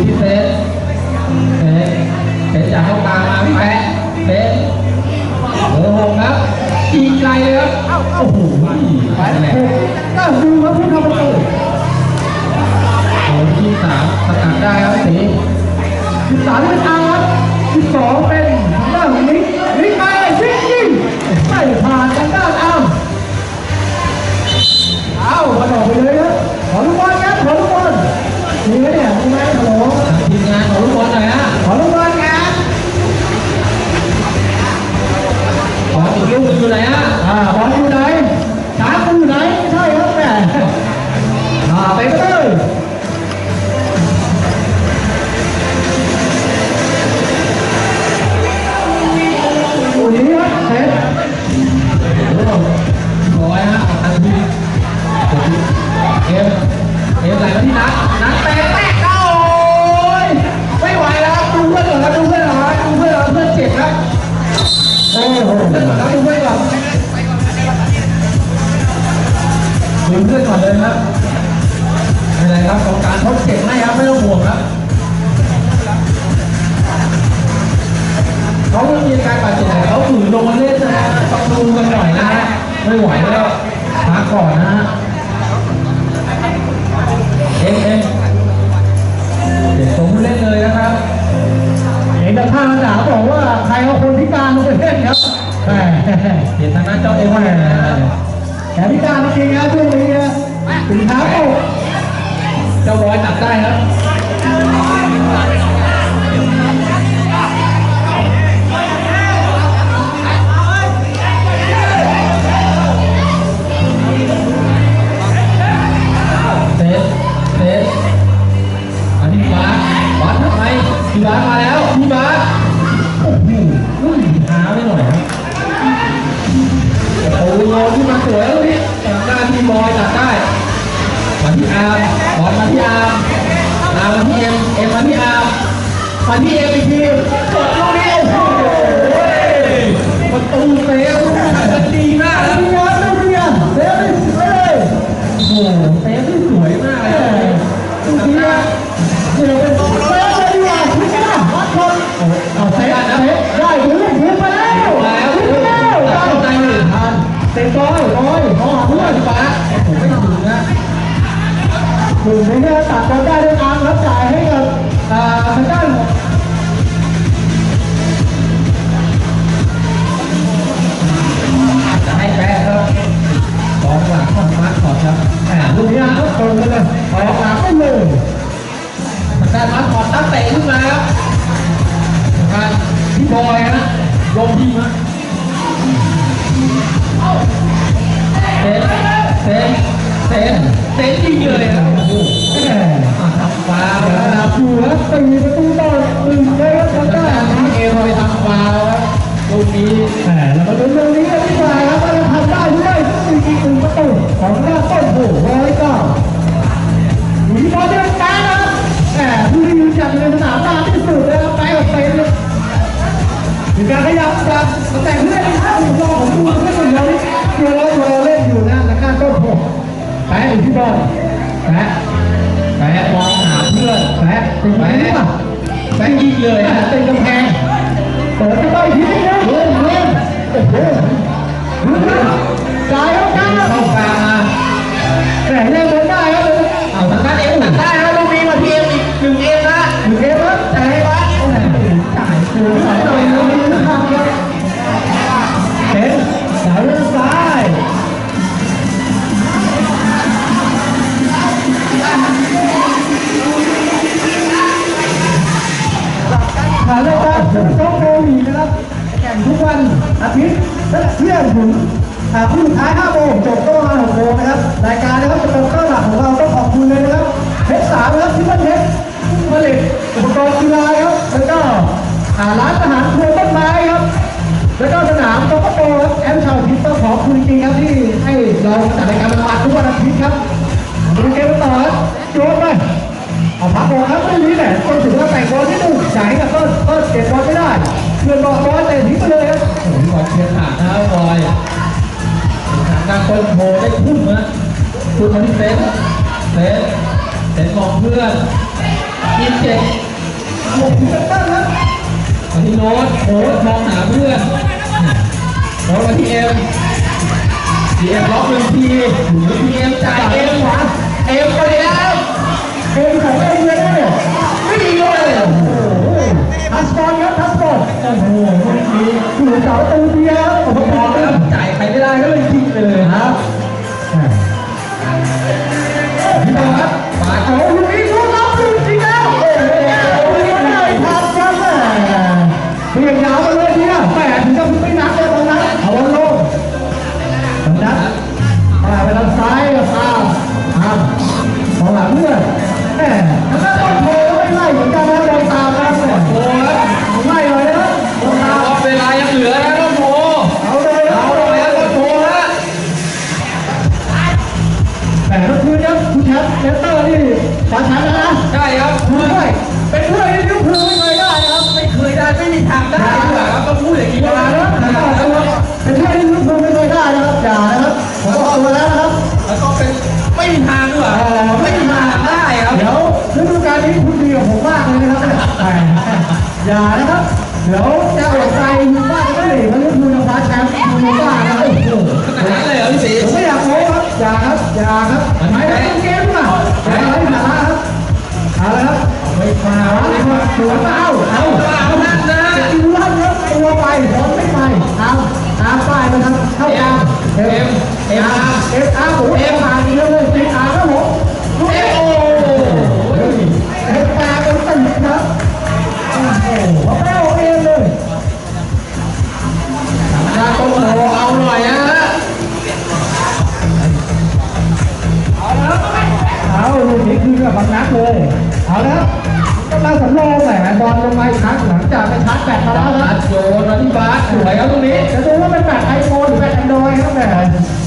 อยู่ที่เซนเซนเซนจากเข้ากลางมาแปะเซนเบอร์หกครับอีกไกลเลยครับโอ้โหไปแล้วก็ดูครับผู้ทำประตูโอ้ที่สามสกัดได้ครับสีสิบสามเป็นอาร์ตสิบสองเป็นทางด้าของนิกนิกไปยิงยิงไม่ผ่านทางด้านอาร์มเอ้ามาต่อไป มีไหมเนี่ยมีไหมฮัลโหลทีมงานของลูกบอลหน่อยฮะขอลูกบอ ไม่ไหวแล้วพักก่อนนะฮะเอ็มเอ็มเดี๋ยวผมเล่นเลยนะครับเห็นแต่ท่าหนาบอกว่าใครเอาคนพิการลงไปเล่นครับแหมเดี๋ยวทางหน้าเจ้าเอ็มว่าไงนะแขนพิการจริงๆนะช่วงนี้นะถึงเท้าตกเจ้าบอยตัดได้ครับ พี่บาสมาแล้ว พี่บาสโอ้โหอุ้ยช้าไปหน่อยครับโอ้โหที่มาสวยแล้วนี่แต่หน้าที่บอยตัดได้มาที่อาร์มบอลมาที่อาร์มอาร์มมาที่เอ็มเอ็มมาที่อาร์มมาที่เอ็มอีกทีกดลูกนี้โอ้โหประตูเซฟดีมากครับพิการไม่พิการเซฟไปเลยโอ้โหเซฟ เซฟได้ถึงถึงไปแล้วมาแล้วถึงแล้วตัดเข้าในหนึ่งพันเตะบอลบอลขอหาเพื่เพื่อนฟ้าผมไม่ถึงนะถึงนี้ตัดบอลได้ด้วยอาร์มรับจ่ายให้กับทางด้านของ มีการขยับจากตำแหน่งเพื่นที่เข้าอยู่รอของผู้เล่นคนเดียวนี่ตัวเราตัวเราเล่นอยู่นะทางด้านต้นโผแป๊ะอยู่ที่บอลแป๊ะแปะมองหาเพื่อนแป๊ะแปะแปะยิงเลยเป็นกำแพงเปิดเข้าไปอีกทีนึงเล่นเล่นโอ้โหจ่ายเข้ากลางเข้ากลางมาแต่เล่นเดินได้ครับเอาทางด้านเอ็มตัดได้นะลูกนี้มาที่เอ็มอีกหนึ่งเอ็มนะอยู่งเกมครับจ่ายให้บ้านจ่ายคือสายต่อ ทุกวันอาทิตย์และเที่ยงถึงอ่าคู่สุดท้าย5โมงจบก็ประมาณ6โมงนะครับรายการนะครับจะเป็นข้อหลักของเราต้องขอบคุณเลยนะครับเพชรสามนะครับที่ประเทศผลิตอุปกรณ์กีฬาครับแล้วก็อาร้านอาหารครัวต้นไม้ครับแล้วก็สนามกกโปครับแอมชาวทิพย์ต้องขอบคุณจริงครับที่ให้เราจัดรายการประมาทุกวันอาทิตย์ครับดูเกมต่อครับโยนไปเอาพักบอลครับไม่นี้แหละคนถึงว่าแต่งบอลที่หนึ่งจ่ายให้กับเติ้ลเติ้ลเก็บบอลไม่ได้ เพื่อนบอลบอลเตะทิ้งไปเลยครับโอ้โหบอลเชียร์ขาดนะครับบอยทางการคนโผล่ได้พุ่งนะพุ่งมาที่เซนเซนเซนมองเพื่อนกินเจ็บหมดถึงเติ้ลครับมาที่โน้ตโน้ตมองหาเพื่อนโน้ตมาที่เอ็มทีเอ็มล็อกหนึ่งทีทีเอ็มจ่ายเอ็มขวาเอ็มไปแล้วเกมของเองเลยเนี่ยไม่ดีเลยโอ้โหทัสบอลครับทัสบอล โอ้โหเมื่อกี้ถูกเสาตูเดียวโอ้โหพอแล้วจ่ายใครไม่ได้ก็เลยทิ้งไปเลยครับพี่บอลครับปาดโอ้ อย่านะครับ เดี๋ยวจะอดใจคุณว่าจะไม่หนีเพราะลิเวอร์พูลจะคว้าแชมป์คุณว่านะครับโอ้โหขนาดนั้นเลยเหรอพี่ศรีผมไม่อยากโม้ครับอย่าครับอย่าครับไม่ได้เกมอะอย่าให้สาระครับเอาละครับไม่มาเลยครับสวนมาเอาเอาเอานั่นนะดูลั่นครับตัวไปบอลไม่ไปตามตามป้ายนะครับเข้ากลางเอ็มเอ็มอาร์เอ็มอาร์ผมเอ็มอาร์อีกแล้วเลยติดอา ลูกนี้คือกับบางนัดเลย เอาละครับกำลังสำรองแหมบอลลงมาอีกครั้งหลังจากไปชาร์จแบตมาแล้วครับอัดโยนมาที่บาสสวยครับตรงนี้จะดูว่าเป็นแบตไอโฟนหรือแบตแอนดรอยครับแหม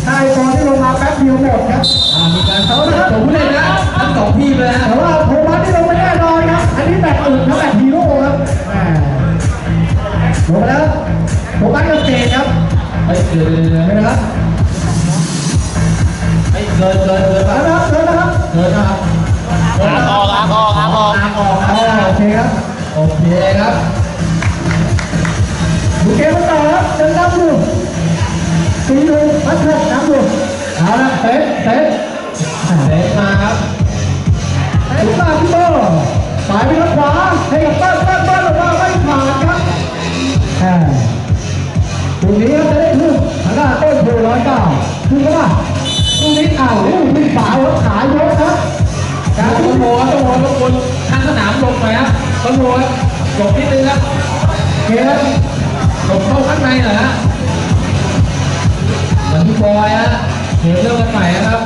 ถ้าไอโฟนที่ลงมาแป๊บเดียวหมดครับอ่ามีการเขานะครับผมเลยนะทั้งสองทีมเลยนะแต่ว่าโทมัสที่ลงไปแน่นอนครับ อันนี้แบตอื่นครับแบตฮีโร่ครับแหมลงไปแล้วโทมัสกับเจนครับเฮ้ยเกินเกินเห็นไหมครับเฮ้ยเกินเกินเกินแล้วนะครับเดินนะครับเกินนะครับ คครับ โอเคครับดูเกมต่อครับเดินน้ำดูตีดูพัดเถิดน้ำดูเอาละเตะเตะเซฟมาครับเตะมาพี่โตสายไปทางขวาให้กับเปิ้ลเปิ้ลเปิ้ลออกมาไม่ผ่านครับตรงนี้ครับจะได้ขึ้นทางด้านต้นโพร้อยเก้าขึ้นก็ได้ตรงนี้อ้าวลูกที่ฝาหัวขายกครับการต้นโพต้นโพต้นโพข้าง สนามลงไปครับต้นโพครับหลบนิดนึงครับเกมหลบเข้าข้างในเหน่อฮะเหมือนที่บอยฮะเดี๋ยวเริ่มกันใหม่ครับ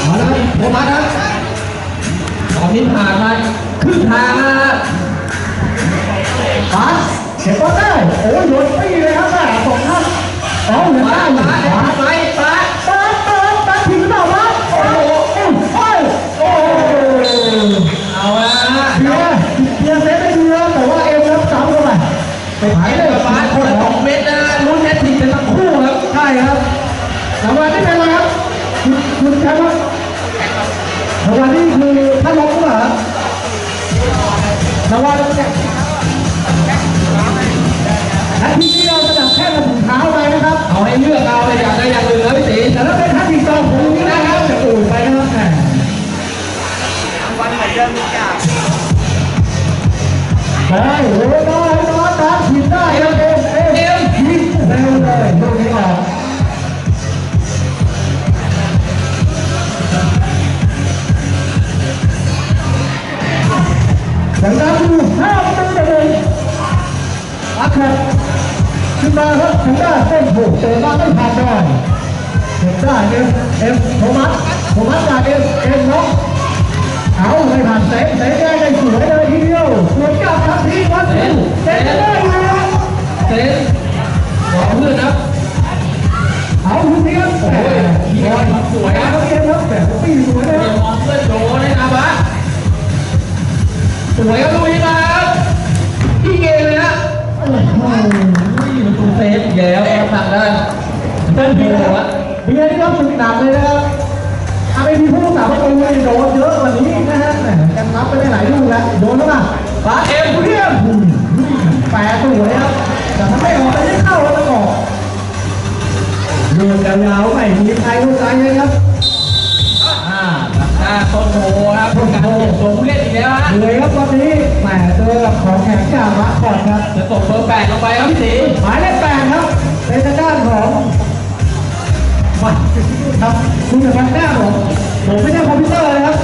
เอาละครับโทมัสครับตอนนี้ผ่านมาครึ่งทางแล้วนะปาสเก็บบอลได้โอ้ยโดนตีเลยครับแม่สองท่านเอาเหลือปาได้ด รางวัลเนี่ยนาทีที่เราสนับแค่กระถุงเท้าไปนะครับ เอาให้เลือกเอาเลยอยากได้อย่างอื่นแล้วพี่ตีแต่ถ้าเป็นท่าทีจองผมนี่นะครับจะอุ่นไปนะครับแหมวันเหมือนเดิมทุกอย่างได้โอ้ยน้อยน้อย ครับลุยครับพี่เกเลยนะตูเซฟแย่แล้วแอบหนักแด้เต้นพี่เลยวะพี่เลยนี่ก็องฝึหนักเลยนะครับทำให้มีผู้รักษาประตูเลยโดนเยอะกว่านี้นะฮะแอมรับไปได้หลายลูกแล้วโดนแล้วป่ะปาเอ็มเรียบแปดตัวเลยครับแต่ถ้าไม่ออกไปไม่เข้าแล้วตะกอกโดนยาวๆใหม่มีใครรู้ใจไหมครับ ต้นโพครับต้นการเปลี่ยนตัวผู้เล่นอีกแล้วฮะเหนื่อยครับตอนนี้แหมเจอกับของแข็งจากมาคอดครับจะตกเบอร์แปดลงไปครับพี่ตีหมายเลขแปดครับเป็นทางด้านของมาครับคุณจะฟังหน้าผมผมไม่ใช่คอมพิวเตอร์นะครับ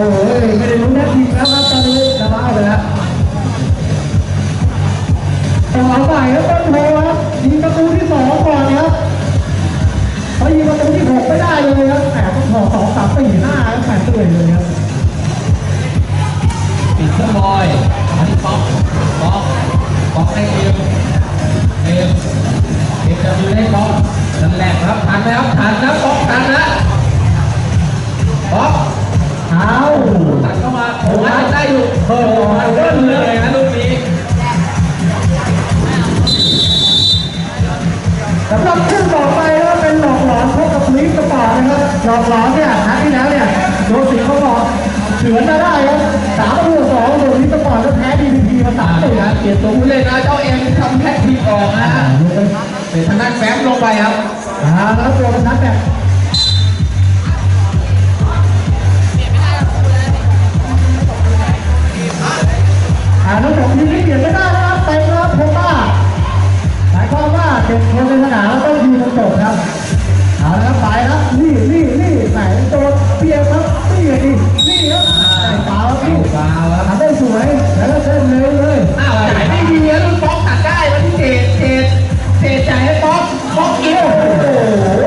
ครับโอ้ยไม่ได้ลุ้นนาทีแล้วครับตอนนี้จะมาเอาไปแล้วต่อไปครับต้นโพครับยิงประตูที่สองก่อนครับเขายิงประตูที่หกไม่ได้เลยครับแหมต้องขอสองสามสี่ห้าครับแหมตื่นเลยครับปิดเครื่องบอยอันนี้ป๊อกป๊อกป๊อกให้เอ็มเอ็มเอ็มจะดูให้ป๊อกนั่นแหละครับทันไหมครับทันนะป๊อกทันนะป๊อก เอาตัดเข้ามาโอ้โหยังได้อยู่เออมาเริ่มเลยนะลูกนี้สำหรับคู่ต่อไปก็เป็นหลอกหลอนพบกับลิฟต์กระป๋านะครับหลอกหลอนเนี่ยนัดที่แล้วเนี่ยโดนสิงเขาบอกเฉือนมาได้ครับสามประตูต่อสองโดนลิฟต์กระป๋าก็แพ้ดีพีมาสาอ่ามหนึ่งเปลี่ยนตัวผู้เล่นนะเจ้าเอ็มทำแท็กทีออกนะเป็นทางด้านแฟ้มลงไปครับอ่าแล้วตัวมันนัดแบบ อ่าน้องผมทีนี้เปลี่ยนไม่ได้นะครับเต็มแล้วโคต้าหมายความว่าเจ็ดคนในสนามต้องยืนจนจบครับเอาละครับไปครับนี่นี่นี่ไหนตัวเปียกครับนี่นี่นี่ครับใส่เปล่าครับนี่าวครับทำได้สวยแล้วก็เส้นเร็วเลยอ้าวจ่ายไม่ดีแล้วลูกป๊อกตัดได้วันที่เจดเจดเจดจ่ายให้ป๊อกป๊อกเกี่ยวโอ้โห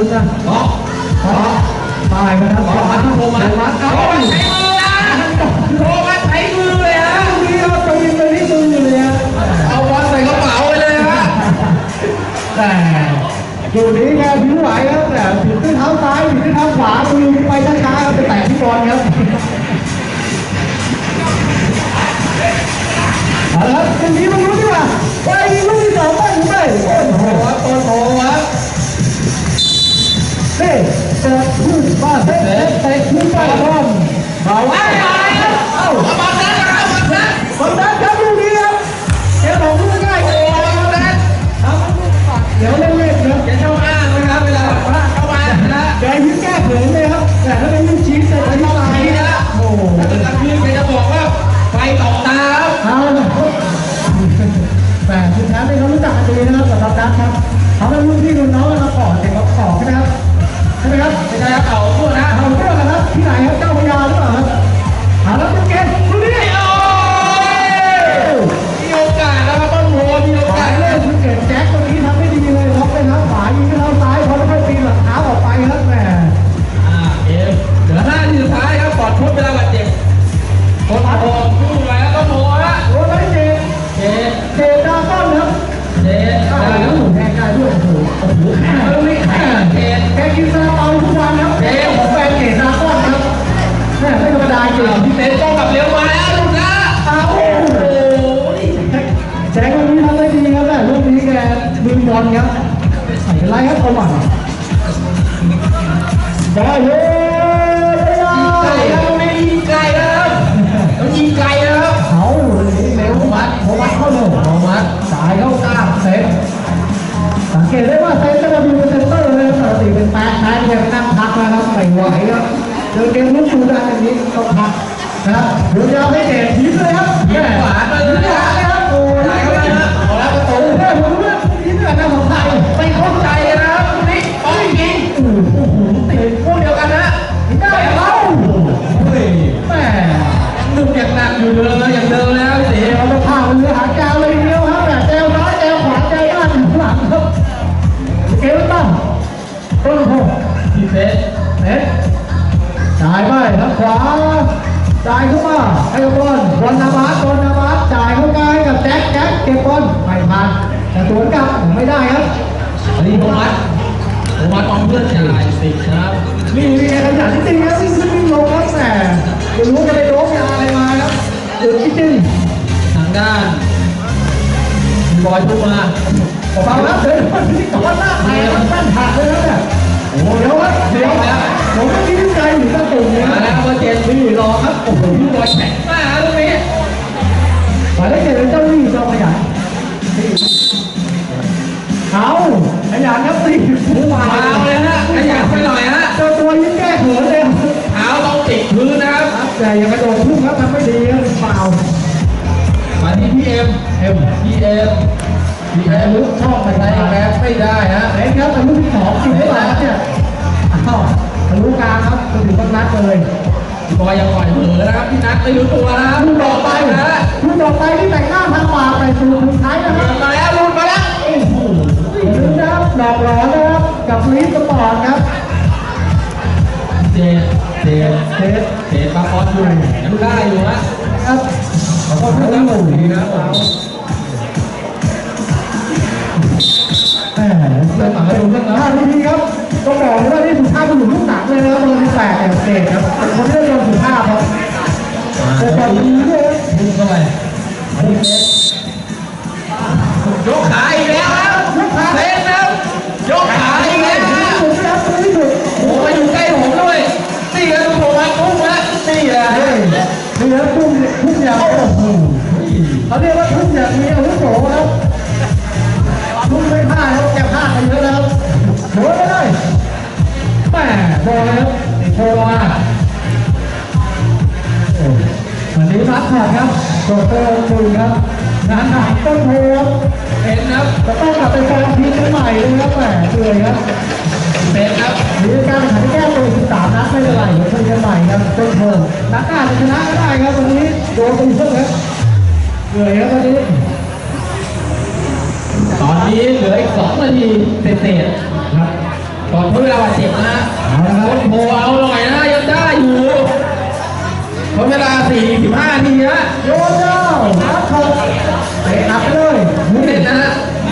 ไรับไม่ไหวครับเจอเกมลุกดูดันอย่างนี้ต้องพักนะครับเดี๋ยวยาวให้เด็ดทีเลยครับเยี่ยมขวาไปเลยขวาเลยครับโอ้ได้ย ทางขวาจ่ายเข้ามาให้กับบอลบอลนามาสบอลนามาสจ่ายเข้ามาให้กับแจ็คแจ็คเก็บบอลไม่ผ่านแต่สวนกลับไม่ได้ครับอันนี้โทมัสโทมัสมองเพื่อนจ่ายสิครับนี่มีขยันจริงๆครับวิ่งขึ้นวิ่งลงครับแหมไม่รู้จะไปโดนยาอะไรมาครับเดือดจริงทางด้านบอยทุกมาๆฟังแล้วเดินมาที่ก่อนหน้าแทงมันตั้นหักเลยนะเนี่ย โอ้โหเดี๋ยวครับเดี๋ยวผมก็คิดใจอยู่ตั้งตุ่มเนี่ยมาแล้วเบอร์เจ็ดนี่รอครับโอ้โหพี่บอยแข็งมากตรงนี้หมายเลขเจ็ดเป็นเจ้าหนี้เจ้าขยันเอาขยันครับสี่ผู้มามาเลยฮะขยับไปหน่อยฮะเจ้าตัวยิ่งแก้เขินเลยเท้าต้องติดพื้นนะครับแต่อย่ากระโดดพุ่งครับทำไม่ดีครับเปล่ามาที่พี่เอ็มเอ็มพี่เอ็ม พี่เอ็มลุกชอบไปใช้ได้แกครับไม่ได้ฮะเอ็นครับแต่ลูกที่สองจริงหรือเปล่าครับเนี่ยอ้าวทะลุกลางครับจนถึงต้นนัดเลยพี่บอยยังปล่อยเผลอนะครับพี่นัทไม่รู้ตัวนะครับลูกต่อไปนะฮะลูกต่อไปที่แต่งหน้าพันปากไปสู่สุดท้ายนะครับมาแล้วลุ้นมาแล้วโอ้โหถึงนะครับดอกหลอนนะครับกับลีสปอร์ตครับเจ็ดเจ็ดเทสเจ็ดปาคอนอยู่ยังได้อยู่ฮะครับขอโทษครับหมู่ดีนะเรา เรื่องต่างกันดูเรื่องท่านี้ดีครับต้องบอกเลยว่านี่สุภาพบุรุษลูกหนักเลยนะครับเบอร์ที่แปดแอนเตจครับเป็นคนที่เล่นบอลสุภาพครับแต่ตอนนี้เนี่ยพุ่งเข้าไปอันนี้เฟสยกขาอีกแล้วครับลูกค้าเฟสแล้วยกขาอีกแล้วฮะสุดนะครับไม่สุดโอ้โหมาอยู่ใกล้ผมด้วยนี่ครับทุกคนมาพุ่งแล้วนี่แหละเฮ้ยนี่ครับทุ่มทุ่มอย่างโอ้โหเขาเรียกว่าทุ่มอย่างมีอาวุโสครับ โดนไม่ได้แหมโดนแล้วโชว์มาโอ้วันนี้พักผ่อนครับโดดเตอร์หนึ่งครับงานหนักต้นโพเห็นครับจะต้องกลับไปฟอร์มทีมกันใหม่เลยครับแหมเหนื่อยครับเห็นครับมีการขันแก้ตัว13นัดไม่เป็นไรเดี๋ยวคุยกันใหม่ครับต้นโพนัดหน้าจะชนะก็ได้ครับวันนี้โดนตีเพิ่มครับเหนื่อยครับวันนี้ตอนนี้เหลืออีกสองนาทีเศษ ก่อนทดเวลาบาดเจ็บนะฮะเอาละครับโอ้โหเอาหน่อยนะยังได้อยู่ทดเวลา 45นาทีฮะโยนเจ้านัดถกเตะอัดไปเลยหมุนเห็นนะฮะ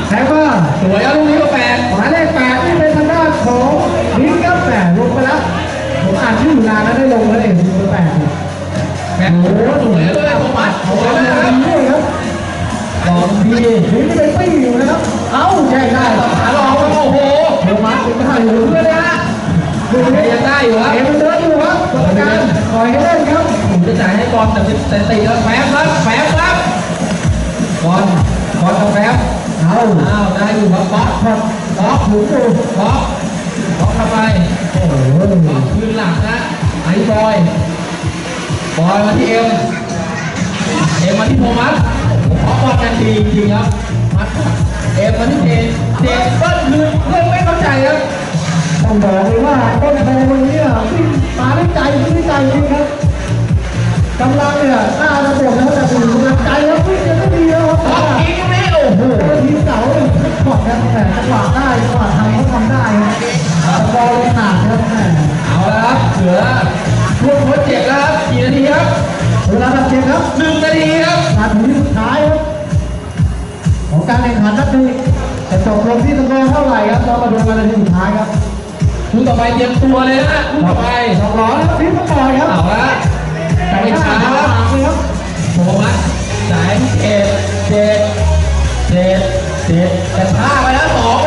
แพ้ว่าสวยเอาลูกนี้ก็แปดหมายเลขแปดนี่เป็นทางด้านของลิงครับแปดลงไปแล้วผมอ่านชื่ออยู่นานแล้วได้ลงแล้วเองเบอร์แปดเนี่ยแปดโอ้โหสวยเลยโทมัสสเอาวยไว้เลยเลยนะครับด้วยครับลองพี่ลิงที่เป็นปี้อยู่นะครับ เอ้าแย่งได้ขาลองครับโอ้โห เดี๋ยวมาถึงได้อยู่เพื่อนนะฮะดูนี่ยังได้อยู่ครับเอ็มเดินอยู่ครับกรรมการคอยให้เล่นครับผมจะจ่ายให้บอลแต่เป็นแต่ตีแล้วแฝงครับแฝงครับบอลบอลกับแฝงเอาอ้าวได้อยู่ครับบอสพอดบอสหมุนอยู่บอสบอสทำไมโอ้โหบอสคืนหลังนะไอ้บอยบอยมาที่เอ็มเอ็มมาที่โทมัสขอบอลกันดีจริงๆครับมัดเอ็มมาที่เจน เจนเบิ้ลคืนเรื่องไม่เข้าใจครับต้องบอกเลยว่าต้นโพวันนี้อะวิ่งมาด้วยใจด้วยใจจริงครับกำลังเนี่ยหน้าระบบแล้วแต่ถึงกำลังใจแล้ววิ่งยังไม่ดีแล้วครับบอสอีกนี่โอ้โหโอ้โหทีเก่าเนี่ยถอดครับแต่จังหวะได้จังหวะทำเขาทำได้ครับบอลขาดครับแหมเอาละครับเหลือช่วงทดเจ็บแล้วครับกี่นาทีครับเวลาตัดเจ็บครับหนึ่งนาทีครับนาทีสุดท้ายครับของการแข่งขันนัดนี้ จะจบลงที่สกอร์เท่าไหร่ครับเรามาดูกันนาทีสุดท้ายครับคู่ต่อไปเตรียมตัวเลยนะคู่ต่อไปสองร้อยครับทีมสปอร์ตครับเอาละไม่ช้าครับครับโทมัสสายเจ็ดเจ็ดเจ็ดเจ็ดแต่พลาดไปแล้วสองไป